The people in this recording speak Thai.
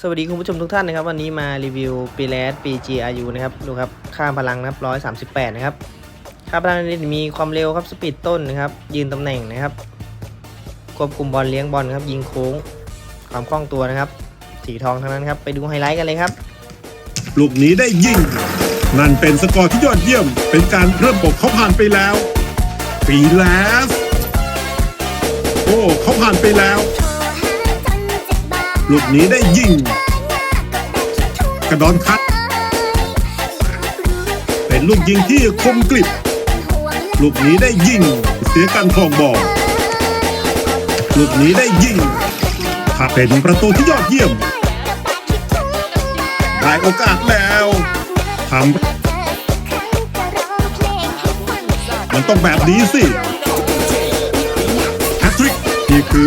สวัสดีคุณผู้ชมทุกท่านนะครับ วันนี้มารีวิวปีแลสปี GRU นะครับ ดูครับ ค่าพลังนะครับ 138 นะครับ ค่าพลังนี้มีความเร็วครับ สปีดต้นนะครับ ยืนตำแหน่งนะครับ ควบคุมบอลเลี้ยงบอลครับ ยิงโค้ง ความคล่องตัวนะครับ สีทองทั้งนั้นครับ ไปดูไฮไลท์กันเลยครับ ลูกนี้ได้ยิง นั่นเป็นสกอร์ที่ยอดเยี่ยม เป็นการเริ่มปกเขาผ่านไปแล้ว ปีแลสโอ้เขาผ่านไปแล้ว ลูกนี้ได้ยิง กระดอนคัด เป็นลูกยิงที่คมกริบ ลูกนี้ได้ยิง เสียการครองบอลลูกนี้ได้ยิงถ้าเป็นประตูที่ยอดเยี่ยม ได้โอกาสแล้วทำมันต้องแบบนี้สิแฮตทริกนี่คือ